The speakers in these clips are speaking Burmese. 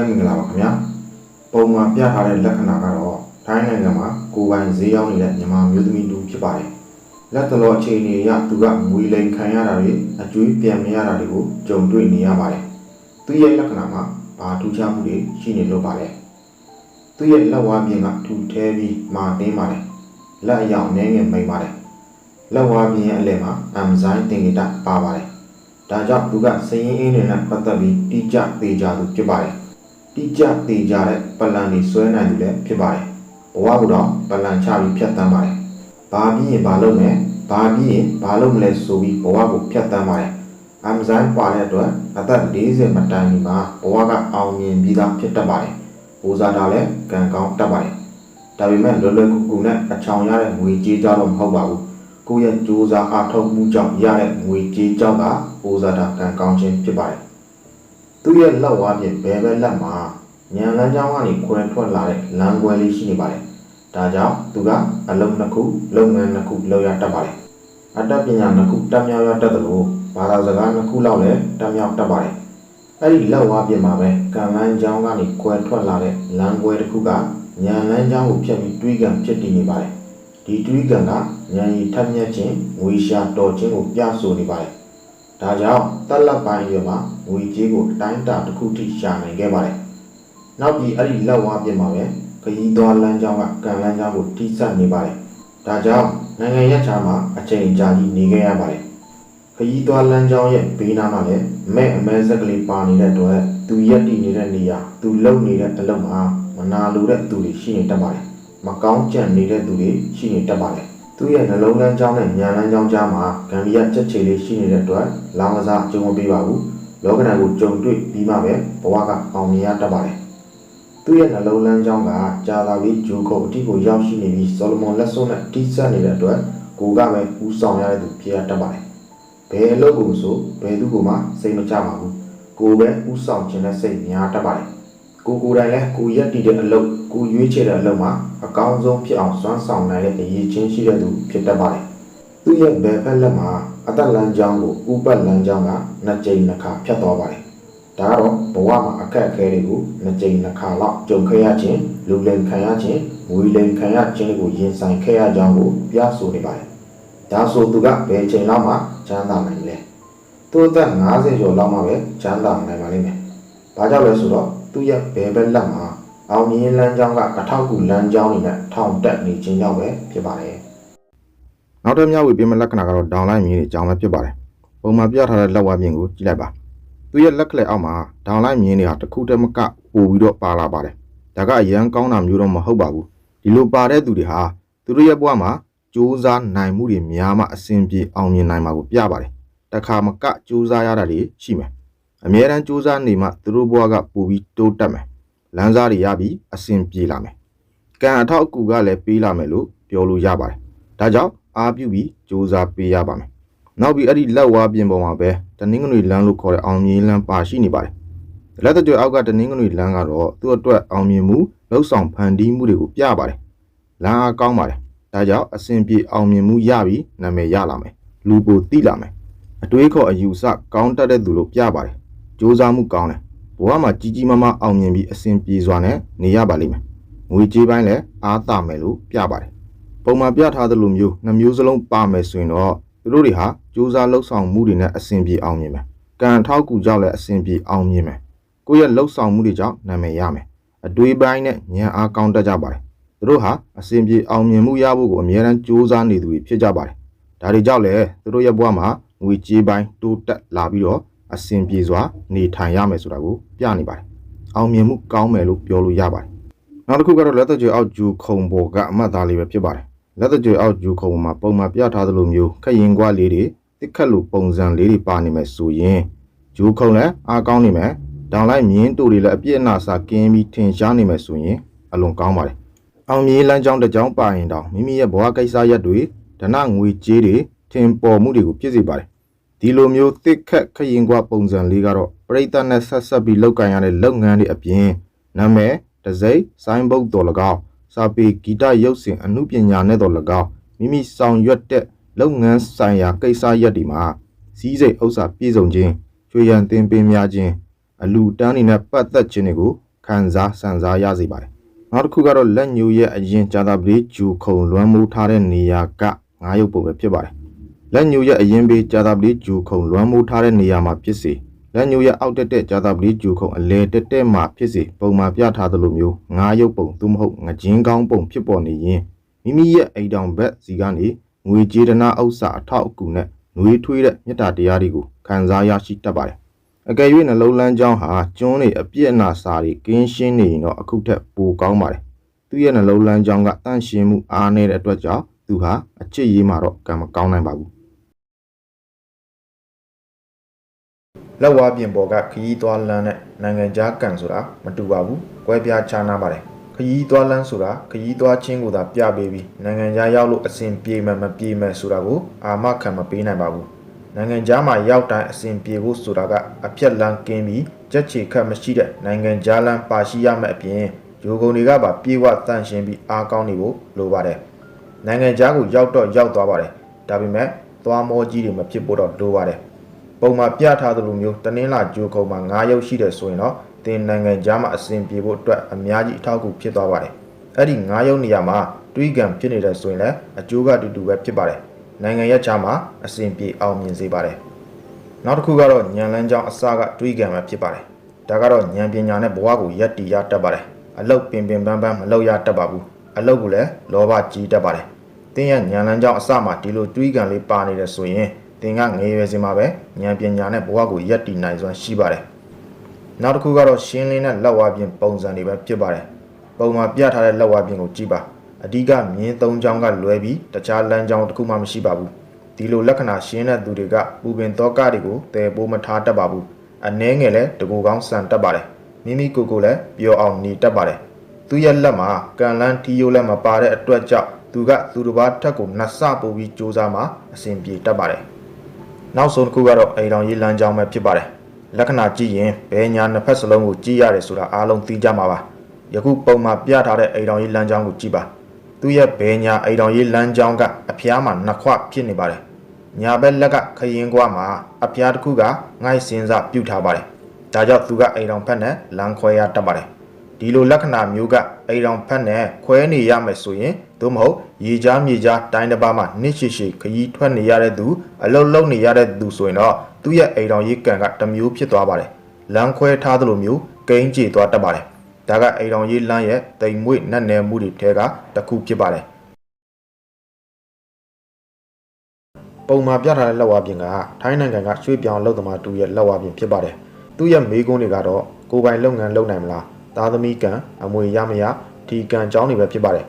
တိုင်းမင်္ဂလာပါခင်ဗျာပုံမှန်ပြထားတဲ့လက္ခဏာကတော့ထိုင်းနိုင်ငံမှာကိုယ်ပိုင်ဈေးရောက်နေတဲ့မြန်မာမျိုးသမီးတူဖြစ်ပါတယ်လက်တလောအခြေအနေအရသူကငွေလိမ်ခံရတာတွေအကျွေးပြန်မရတာတွေကိုကြုံတွေ့နေရပါတယ်သူရဲ့လက္ခဏာမှာဘာထူးခြားမှုတွေရှိနေလို့ပါလဲသူရဲ့လက်ဝါးပြင်ကထူထဲပြီးမာတင်းပါတယ်လက်အယောင်နည်းငယ်မိန်ပါတယ်လက်ဝါးပြင်ရဲ့အလယ်မှာအမ်ဇိုင်းတင်ဂီတပါပါတယ်ဒါကြောင့်သူကစရင်အင်းတွေနဲ့ပတ်သက်ပြီးတိကျသေးကြသူဖြစ်ပါတယ်။ တိကျသေးကြတဲ့ပလန်တွေဆွဲနိုင်သူလည်းဖြစ်ပါတယ်။ဘဝကတော့ပလန်ချပြီးဖြတ်တန်းပါတယ်။ဘာပြီးရင်ဘာလုပ်မလဲ။ဘာပြီးရင်ဘာလုပ်မလဲဆိုပြီးဘဝကိုဖြတ်တန်းပါတယ်။အမ်ဇိုင်းပါတဲ့အတွက်အသက်40မတိုင်မီမှာဘဝကအောင်မြင်ပြီးသားဖြစ်တတ်ပါတယ်။ဘူဇာတာလည်းကံကောင်းတတ်ပါတယ်။ဒါပေမဲ့လွယ်လွယ်ကူကူနဲ့အချောင်ရတဲ့ငွေကြေးကြတော့မဟုတ်ပါဘူး။ကိုယ့်ရဲ့ကြိုးစားအားထုတ်မှုကြောင့်ရတဲ့ငွေကြေးကြောင့်သာပိုးစားတာကံကောင်းခြင်းဖြစ်ပါတယ်။ သူ့ရဲ့လက်ဝါးဖြင့်ဘယ်ပဲလက်မှာညံလန်းကြောင်းကနေခွဲထွက်လာတဲ့လမ်းကွဲလေးရှိနေပါတယ်။ဒါကြောင့်သူကအလုံးနှစ်ခုလုပ်ငန်းနှစ်ခုလုပ်ရတတ်ပါတယ်။အတတ်ပညာနှစ်ခုတက်မြောက်ရတတ်တယ်လို့ဘာသာစကားနှစ်ခုလောက်လည်းတက်မြောက်တတ်ပါတယ်။အဲ့ဒီလက်ဝါးဖြင့်မှာပဲကံလန်းကြောင်းကနေခွဲထွက်လာတဲ့လမ်းကွဲတစ်ခုကညံလန်းကြောင်းကိုဖြတ်ပြီးတွေးကံဖြစ်တည်နေပါတယ်။ဒီတွေးကံကဉာဏ်ရည်ထက်မြက်ခြင်းငွေရှာတော်ခြင်းကိုပြဆိုနေပါတယ်။ ဒါကြောင့်တက်လက်ပိုင်းရွယ်မှာငွေကြေးကိုအတိုင်းအတာတစ်ခုထိရှာနိုင်ခဲ့ပါတယ်။နောက်ပြီးအဲ့ဒီလက်ဝါးပြင်မှာပဲခရီးသွားလမ်းကြောင်းကကံလမ်းကြောင်းကိုထိစပ်နေပါတယ်။ဒါကြောင့်နိုင်ငံရပ်ခြားမှာအချိန်ကြာကြီးနေခဲ့ရပါတယ်။ခရီးသွားလမ်းကြောင်းရဲ့ဘေးနားမှာလည်းမဲ့အမဲဆက်ကလေးပါနေတဲ့အတွက်သူရက်တည်နေတဲ့နေရာသူလုံနေတဲ့အလုပ်မှာမနာလိုတဲ့သူတွေရှိနေတတ်ပါတယ်။မကောင်းကြံနေတဲ့သူတွေရှိနေတတ်ပါတယ်။ သူ့ရဲ့နှလုံးလမ်းကြောင်းနဲ့ဉာဏ်လမ်းကြောင်းကြားမှာဂမ်ဘီယာချက်ချေလေးရှိနေတဲ့အတွက်လောင်ကစားအကျုံးမပေးပါဘူး။လောကဓာတ်ကိုကြုံတွေ့ပြီးမှပဲဘဝကအောင်မြင်ရတတ်ပါတယ်။သူ့ရဲ့နှလုံးလမ်းကြောင်းကကြာလာပြီးဂျိုးကုတ်အတိကိုရောက်ရှိနေပြီးဆော်လမွန်လက်စွန်းနဲ့တိစပ်နေတဲ့အတွက်ကိုကပဲဦးဆောင်ရတဲ့သူဖြစ်ရတတ်ပါတယ်။ဘယ်အလုပ်ကိုမဆိုဘယ်သူကိုမှစိတ်မချပါဘူး။ကိုပဲဦးဆောင်ခြင်းနဲ့စိတ်များတတ်ပါတယ်။ကိုကိုယ်တိုင်လည်းကိုရက်တည်တဲ့အလုပ်ကိုရွေးချယ်တဲ့အလုပ်မှာ အကောင်းဆုံးဖြစ်အောင်စွမ်းဆောင်နိုင်တဲ့အရေးချင်းရှိတဲ့သူဖြစ်တတ်ပါတယ်။သူ့ရဲ့ဘယ်ဖက်လက်မှာအသက်လမ်းကြောင်းကိုဥပတ်လမ်းကြောင်းကနှစ်ကြိမ်နှစ်ခါဖြတ်သွားပါတယ်။ဒါကတော့ဘဝမှာအခက်အခဲတွေကိုနှစ်ကြိမ်နှစ်ခါလောက်ကြုံခဲ့ရခြင်းလူလိမ်ခံရခြင်းငွေလိမ်ခံရခြင်းကိုရင်ဆိုင်ခဲ့ရကြောင်းကိုပြဆိုနေပါတယ်။ဒါဆိုသူကဘယ်ချိန်လောက်မှချမ်းသာနိုင်လဲ။သူ့အသက်50ကျော်လောက်မှပဲချမ်းသာနိုင်ပါလိမ့်မယ်။ဘာကြောင့်လဲဆိုတော့သူ့ရဲ့ဘယ်ဘက်လက်မှာ အောင်မြင်လမ်းကြောင်းကအထောက်အကူလမ်းကြောင်းတွေနဲ့ထောင်တက်နေခြင်းကြောင့်ပဲဖြစ်ပါတယ်။နောက်ထပ်မြောက်ဝေပြမလက္ခဏာကတော့ဒေါင်လိုက်မြင်နေကြောင်းပဲဖြစ်ပါတယ်။ပုံမှန်ပြထားတဲ့လက်ဝါးပြင်ကိုကြည့်လိုက်ပါ။သူ့ရဲ့လက်ကလေးအောက်မှာဒေါင်လိုက်မြင်နေတာတစ်ခုတည်းမကပို့ပြီးတော့ပါလာပါတယ်။ဒါကအရန်ကောင်းတာမျိုးတော့မဟုတ်ပါဘူး။ဒီလိုပါတဲ့သူတွေဟာသူတို့ရဲ့ဘဝမှာစူးစမ်းနိုင်မှုတွေများမှအဆင်ပြေအောင်မြင်နိုင်မှာကိုပြပါတယ်။တခါမကစူးစမ်းရတာတွေရှိမယ်။အမြဲတမ်းစူးစမ်းနေမှသူတို့ဘဝကပိုပြီးတိုးတက်မယ် လမ်းစားတွေရပြီးအဆင်ပြေလာမယ်ကံအထောက်အကူကလည်းပေးလာမယ်လို့ပြောလို့ရပါတယ်ဒါကြောင့်အားပြုပြီးစူးစမ်းပေးရပါမယ်နောက်ပြီးအဲ့ဒီလက်ဝါးပြင်ပေါ်မှာပဲတနင်္ဂနွေလမ်းလို့ခေါ်တဲ့အောင်မြင်လမ်းပါရှိနေပါတယ်လက်တကြွအောက်ကတနင်္ဂနွေလမ်းကတော့သူ့အတွက်အောင်မြင်မှုလှုပ်ဆောင်ဖန်တီးမှုတွေကိုပြပါတယ်လမ်းအားကောင်းပါတယ်ဒါကြောင့်အဆင်ပြေအောင်မြင်မှုရပြီးနာမည်ရလာမယ်လူပိုတိလာမယ်အတွေးခေါ်အယူဆကောင်းတတ်တဲ့သူလို့ပြပါတယ်စူးစမ်းမှုကောင်းတယ် ဘဝမှာကြီးကြီးမားမားအောင်မြင်ပြီးအဆင်ပြေစွာနဲ့နေရပါလိမ့်မယ်။ငွေကြေးပိုင်းလည်းအားသာမယ်လို့ပြပါတယ်။ပုံမှန်ပြထားသလိုမျိုးနှမျိုးစလုံးပါမယ်ဆိုရင်တော့သူတို့တွေဟာစူးစမ်းလှုပ်ဆောင်မှုတွေနဲ့အဆင်ပြေအောင်မြင်မယ်။ကံထောက်ကူကြောင့်လည်းအဆင်ပြေအောင်မြင်မယ်။ကိုယ့်ရဲ့လှုပ်ဆောင်မှုတွေကြောင့်နာမည်ရမယ်။အတွေးပိုင်းနဲ့ဉာဏ်အားကောင်းတတ်ကြပါတယ်။သူတို့ဟာအဆင်ပြေအောင်မြင်မှုရဖို့ကိုအမြဲတမ်းစူးစမ်းနေသူတွေဖြစ်ကြပါတယ်။ဒါတွေကြောင့်လည်းသူတို့ရဲ့ဘဝမှာငွေကြေးပိုင်းတိုးတက်လာပြီးတော့ အဆင်ပြေစွာနေထိုင်ရမယ်ဆိုတာကိုပြနေပါတယ်။အောင်မြင်မှုကောင်းမယ်လို့ပြောလို့ရပါတယ်။နောက်တစ်ခုကတော့လက်သက်ကြွယ်အောက်ဂျူခုံပေါ်ကအမှတ်သားလေးပဲဖြစ်ပါတယ်။လက်သက်ကြွယ်အောက်ဂျူခုံပေါ်မှာပုံမှန်ပြထားသလိုမျိုးခက်ရင်ကွာလေးတွေတစ်ခတ်လိုပုံစံလေးတွေပါနေမယ်ဆိုရင်ဂျူခုံလည်းအားကောင်းနေမယ်။ဒေါင်လိုက်မြင်းတို့တွေလည်းအပြည့်အနာစာကင်းပြီးထင်ရှားနေမယ်ဆိုရင်အလွန်ကောင်းပါတယ်။အောင်မြင်လမ်းကြောင်းတစ်ကြောင်းပါရင်တောင်မိမိရဲ့ဘဝကိစ္စရက်တွေဒဏငွေကြေးတွေထင်ပေါ်မှုတွေကိုပြည့်စေပါတယ်။ ဒီလိုမျိုးတစ်ခက်ခရင်ကွာပုံစံလေးကတော့ပရိသတ်နဲ့ဆက်ဆက်ပြီးလောက်ကန်ရတဲ့လုပ်ငန်းတွေအပြင်နာမည်တစိမ့်ဆိုင်းဘုတ်တော်၎င်းစာပေဂီတရုပ်စဉ်အမှုပညာနဲ့တော်၎င်းမိမိဆောင်ရွက်တဲ့လုပ်ငန်းဆိုင်ရာကိစ္စရပ်တွေမှာစည်းစိမ်ဥစ္စာပြည့်စုံခြင်းချွေရန်တင်ပင်များခြင်းအလူတန်းတွေနဲ့ပတ်သက်ခြင်းတွေကိုခံစားစံစားရစေပါတယ်နောက်တစ်ခုကတော့လက်ညိုရဲ့အရင်ကြာတာပတိဂျူခုံလွမ်းမိုးထားတဲ့နေရာကငါးရုပ်ပုံပဲဖြစ်ပါတယ် လက်ညိုရဲ့အရင်ပေးကြာတာပတိဂျူခုံလွမ်းမိုးထားတဲ့နေရာမှာဖြစ်စေလက်ညိုရဲ့အောက်တက်တဲ့ကြာတာပတိဂျူခုံအလဲတက်တဲ့မှာဖြစ်စေပုံမှာပြထားသလိုမျိုးငါးရုပ်ပုံသို့မဟုတ်ငကြင်းကောင်းပုံဖြစ်ပေါ်နေရင်မိမိရဲ့အိမ်တောင်ဘက်စီကနေငွေကြေးဒနာဥစ္စာအထောက်အကူနဲ့နှွေးထွေးတဲ့မေတ္တာတရားတွေကိုခံစားရရှိတတ်ပါတယ်အကယ်၍နှလုံးလန်းကြောင်းဟာကျွန်းနေအပြည့်အနာစာတွေကင်းရှင်းနေရင်တော့အခုထက်ပိုကောင်းပါတယ်သူ့ရဲ့နှလုံးလန်းကြောင်းကတန့်ရှင်းမှုအားနည်းတဲ့အတွက်ကြောင့်သူဟာအချစ်ရေးမှာတော့ကံမကောင်းနိုင်ပါဘူး လက်ဝါးပြင်ပေါ်ကခရီးသွားလမ်းနဲ့နိုင်ငံခြားကံဆိုတာမတူပါဘူး။ကွဲပြားခြားနားပါတယ်။ခရီးသွားလမ်းဆိုတာခရီးသွားချင်းကိုသာပြပေးပြီးနိုင်ငံခြားရောက်လို့အစဉ်ပြေမယ်မပြေမယ်ဆိုတာကိုအာမခံမပေးနိုင်ပါဘူး။နိုင်ငံခြားမှာရောက်တိုင်းအစဉ်ပြေဖို့ဆိုတာကအပြက်လန်းကင်းပြီးကြက်ချေခတ်မရှိတဲ့နိုင်ငံခြားလမ်းပါရှိရမယ့်အပြင်ဂျိုကုန်တွေကပါပြေဝတန့်ရှင်းပြီးအားကောင်းနေဖို့လိုပါတယ်။နိုင်ငံခြားကိုရောက်တော့ရောက်သွားပါတယ်။ဒါပေမဲ့သွားမောကြီးတွေမဖြစ်ဖို့တော့လိုပါတယ်။ ပုံမှာပြထားသလိုမျိုးတနင်္လာဂျိုခုံမှာ9ရုပ်ရှိတယ်ဆိုရင်တော့တင်နိုင်ငံခြားမှာအစဉ်ပြေဖို့အတွက်အများကြီးအထောက်အကူဖြစ်သွားပါတယ်။အဲ့ဒီ9ရုပ်နေရာမှာတွေးကံဖြစ်နေတယ်ဆိုရင်လည်းအကျိုးကတူတူပဲဖြစ်ပါတယ်။နိုင်ငံရဲ့ခြားမှာအစဉ်ပြေအောင်မြင်စေပါတယ်။နောက်တစ်ခုကတော့ဉာဏ်လန်းကြောင်းအစကတွေးကံပဲဖြစ်ပါတယ်။ဒါကတော့ဉာဏ်ပညာနဲ့ဘဝကိုယက်တီရတတ်ပါတယ်။အလုတ်ပင်ပင်ပန်းပန်းမလောက်ရတတ်ပါဘူး။အလုတ်ကိုလည်းလောဘကြီးတတ်ပါတယ်။တင်းရဲ့ဉာဏ်လန်းကြောင်းအစမှာဒီလိုတွေးကံလေးပါနေတယ်ဆိုရင် သင်ကငယ်ရွယ်စဉ်မှာပဲဉာဏ်ပညာနဲ့ဘဝကိုယက်တည်နိုင်စွမ်းရှိပါတယ်။နောက်တစ်ခုကတော့ရှင်းလင်းတဲ့လက်ဝါးပြင်ပုံစံတွေပဲဖြစ်ပါတယ်။ပုံမှာပြထားတဲ့လက်ဝါးပြင်ကိုကြည့်ပါ။အဓိကမြင်းသုံးချောင်းကလွဲပြီးတခြားလမ်းကြောင်းတစ်ခုမှမရှိပါဘူး။ဒီလိုလက္ခဏာရှင်းတဲ့သူတွေကပူပင်သောကတွေကိုတည်ပိုးမထားတတ်ပါဘူး။အနှဲငယ်လည်းတကူကောင်းဆန်တတ်ပါတယ်။မိမိကိုယ်ကိုယ်လည်းပျော်အောင်နေတတ်ပါတယ်။သူရဲ့လက်မှာကံလန်းထီယိုးလည်းမပါတဲ့အတွက်ကြောင့်သူကသူတစ်ပါးထက်ကိုနှစ်ဆပိုပြီးစူးစမ်းမှအဆင်ပြေတတ်ပါတယ်။ နောက်ဆုံးတစ်ခုကတော့အိမ်တော်ရေးလမ်းကြောင်းပဲဖြစ်ပါတယ်လက္ခဏာကြည့်ရင်ဘယ်ညာနှစ်ဖက်စလုံးကိုကြည့်ရတယ်ဆိုတာအားလုံးသိကြမှာပါယခုပုံမှာပြထားတဲ့အိမ်တော်ရေးလမ်းကြောင်းကိုကြည့်ပါသူ့ရဲ့ဘယ်ညာအိမ်တော်ရေးလမ်းကြောင်းကအဖျားမှာနှစ်ခွဖြစ်နေပါတယ်ညာဘက်လက်ကခရင်ကွာမှာအဖျားတစ်ခုကငိုက်စင်းစားပြုတ်ထားပါတယ်ဒါကြောင့်သူကအိမ်တော်ဖက်နဲ့လမ်းခွဲရတတ်ပါတယ်ဒီလိုလက္ခဏာမျိုးကအိမ်တော်ဖက်နဲ့ခွဲနေရမယ်ဆိုရင် သို့မဟုတ်ရေကြားမြေကြားတိုင်းတစ်ပါးမှာနှစ်ရှိရှိခရီးထွက်နေရတဲ့သူအလုတ်လုံနေရတဲ့သူဆိုရင်တော့သူ့ရဲ့အိမ်တော်ရေးကံကတစ်မျိုးဖြစ်သွားပါတယ်လမ်းခွဲထားသလိုမျိုးကိန်းကြေသွားတတ်ပါတယ်ဒါကအိမ်တော်ရေးလမ်းရဲ့တိမ်မွေ့နက်နယ်မှုတွေထဲကတစ်ခုဖြစ်ပါတယ်ပုံမှာပြထားတဲ့လက်ဝါးပြင်ကထိုင်းနိုင်ငံကရွှေ့ပြောင်းလုပ်သမားတူရဲ့လက်ဝါးပြင်ဖြစ်ပါတယ်သူ့ရဲ့မေးခွန်းတွေကတော့ကိုယ်ပိုင်လုပ်ငန်းလုပ်နိုင်မလားသားသမီးကံအမွေရမရဒီကံကြောင်းတွေပဲဖြစ်ပါတယ်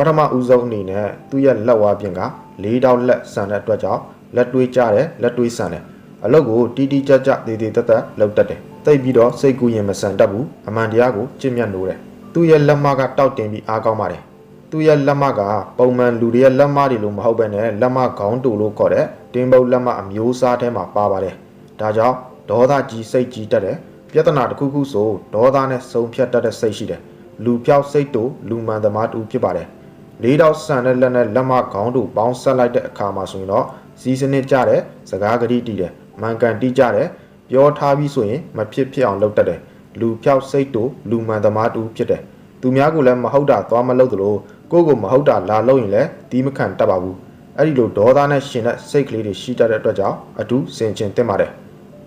ပထမဦးဆုံးအနေနဲ့သူ့ရဲ့လက်ဝါးပြင်က၄တောက်လက်ဆန်တဲ့အတွက်ကြောင့်လက်တွေးကြတယ်လက်တွေးဆန်တယ်အလုပ်ကိုတီတီကြကြသေးသေးတက်တက်လုပ်တတ်တယ်တိတ်ပြီးတော့စိတ်ကူးရင်မဆန်တတ်ဘူးအမှန်တရားကိုကြင့်မြတ်နိုးတယ်သူ့ရဲ့လက်မကတောက်တင်ပြီးအားကောင်းပါတယ်သူ့ရဲ့လက်မကပုံမှန်လူတွေရဲ့လက်မတွေလိုမဟုတ်ဘဲနဲ့လက်မခေါင်းတူလို့ခေါ်တဲ့တင်းပုတ်လက်မအမျိုးအစားထဲမှာပါပါတယ်ဒါကြောင့်ဒေါသကြီးစိတ်ကြီးတတ်တယ်ပြဿနာတစ်ခုခုဆိုဒေါသနဲ့ဆုံးဖြတ်တတ်တဲ့စိတ်ရှိတယ်လူပြောက်စိတ်တူလူမှန်သမားတူဖြစ်ပါတယ် လေးတော့ဆန်တဲ့လက်နဲ့လက်မခေါင်းတူပေါင်းဆက်လိုက်တဲ့အခါမှာဆိုရင်တော့စီးစနစ်ကြတဲ့စကားကတိတီးတယ်မှန်ကန်တီးကြတယ်ပြောထားပြီးဆိုရင်မဖြစ်ဖြစ်အောင်လုပ်တတ်တယ်လူပြောက်စိတ်တူလူမှန်သမားတူဖြစ်တယ်သူများကလည်းမဟုတ်တာသွားမလုပ်သလိုကိုယ့်ကိုမဟုတ်တာလာလုပ်ရင်လည်းဒီမခံတတ်ပါဘူးအဲ့ဒီလိုဒေါသနဲ့ရှင်တဲ့စိတ်ကလေးတွေရှိတတ်တဲ့အတွက်ကြောင့်အတူဆင်ခြင်တင်ပါတယ်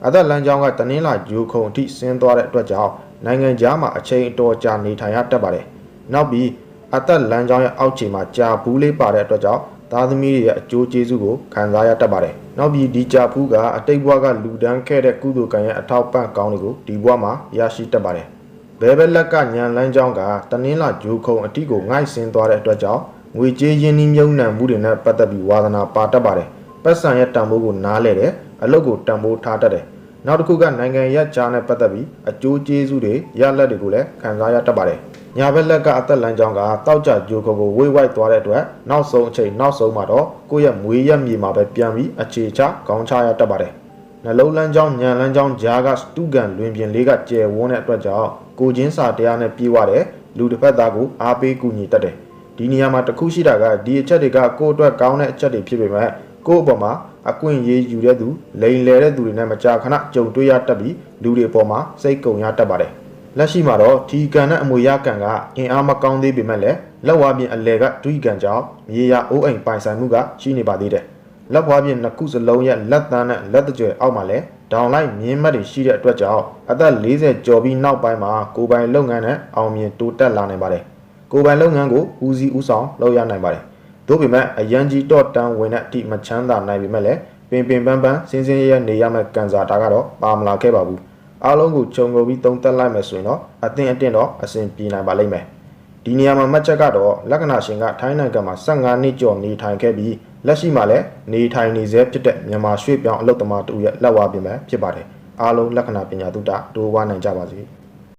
အသက်လမ်းကြောင်းကတနင်္လာဂျိုခုံအထိဆင်းသွားတဲ့အတွက်ကြောင့်နိုင်ငံခြားမှာအချိန်အတော်ကြာနေထိုင်ရတတ်ပါတယ်နောက်ပြီး အသက်လမ်းကြောင်းရဲ့အောက်ခြေမှာကြာဘူးလေးပါတဲ့အတွက်ကြောင့်သားသမီးတွေရဲ့အကျိုးကျေးဇူးကိုခံစားရတတ်ပါတယ်။နောက်ပြီးဒီကြာဖူးကအတိတ်ဘဝကလူဒန်းခဲ့တဲ့ကုသိုလ်ကံရဲ့အထောက်ပံ့ကောင်းတွေကိုဒီဘဝမှာရရှိတတ်ပါတယ်။ဘဲဘဲလက်ကညံလန်းကြောင်းကတနင်္လာဂျိုခုံအတိကိုငိုက်ဆင်းသွားတဲ့အတွက်ကြောင့်ငွေကြေးရင်းနှီးမြုပ်နှံမှုတွေနဲ့ပတ်သက်ပြီးဝါသနာပါတတ်ပါတယ်။ပတ်စံရဲ့တန်ဖိုးကိုနားလဲတယ်အလုပ်ကိုတန်ဖိုးထားတတ်တယ်။နောက်တစ်ခုကနိုင်ငံရဲ့ကြားနဲ့ပတ်သက်ပြီးအကျိုးကျေးဇူးတွေရလက်တွေကိုလည်းခံစားရတတ်ပါတယ်။ ညာဘက်လက်ကအသက်လမ်းကြောင်းကတောက်ကြဂျိုခုံကိုဝေးဝိုက်သွားတဲ့အတွက်နောက်ဆုံးအချိန်နောက်ဆုံးမှာတော့ကိုယ့်ရဲ့မွေးရက်မြေမှာပဲပြန်ပြီးအခြေချခေါင်းချရတတ်ပါတယ်။နှလုံးလန်းကြောင်းညံလန်းကြောင်းဂျားကစတုကန်လွင်ပြင်လေးကကျယ်ဝန်းတဲ့အတွက်ကြောင့်ကိုချင်းစာတရားနဲ့ပြေးသွားတဲ့လူတစ်ဖက်သားကိုအားပေးကူညီတတ်တယ်။ဒီနေရာမှာတစ်ခုရှိတာကဒီအချက်တွေကကိုယ့်အတွက်ကောင်းတဲ့အချက်တွေဖြစ်ပေမဲ့ကိုယ့်အပေါ်မှာအကွင့်ရေးယူတဲ့သူလိန်လဲတဲ့သူတွေနဲ့မကြာခဏကြုံတွေ့ရတတ်ပြီးလူတွေအပေါ်မှာစိတ်ကုံရတတ်ပါတယ်။ လက်ရှိမှာတော့ဒီကန်နဲ့အမွေရကန်ကအင်အားမကောင်းသေးပေမဲ့လည်းလက်ဝါပြင်အလဲကဒွိကန်ကြောင့်မြေယာအိုးအိမ်ပိုင်ဆိုင်မှုကရှိနေပါသေးတယ်လက်ဝါပြင်နှစ်ခုစလုံးရဲ့လက်သန်းနဲ့လက်တကြွယ်အောက်မှာလည်းဒေါင်လိုက်မြင်းမတ်တွေရှိတဲ့အတွက်ကြောင့်အသက်40ကျော်ပြီးနောက်ပိုင်းမှာကိုယ်ပိုင်လုပ်ငန်းနဲ့အောင်မြင်တိုးတက်လာနိုင်ပါတယ်ကိုယ်ပိုင်လုပ်ငန်းကိုဦးစီးဦးဆောင်လုပ်ရနိုင်ပါတယ်သို့ပေမဲ့အရန်ကြီးတော့တန်းဝင်တဲ့အထိမချမ်းသာနိုင်ပေမဲ့လည်းပင်ပင်ပန်းပန်းစင်းစင်းရဲရဲနေရမယ့်ကန်စာတာကတော့ပါမလာခဲ့ပါဘူး အားလုံးကိုခြုံငုံပြီးသုံးသပ်လိုက်မယ်ဆိုရင်တော့အသင်အတင်တော့အဆင်ပြေနိုင်ပါလိမ့်မယ်ဒီနေရာမှာမှတ်ချက်ကတော့လက္ခဏာရှင်ကထိုင်းနိုင်ငံမှာ15နှစ်ကျော်နေထိုင်ခဲ့ပြီးလက်ရှိမှာလည်းနေထိုင်နေဆဲဖြစ်တဲ့မြန်မာရွှေ့ပြောင်းအလုပ်သမားတူရဲ့လက်ဝါးပြင်ပဲဖြစ်ပါတယ်အားလုံးလက္ခဏာပညာတုတ္တတိုးဝါနိုင်ကြပါစေ။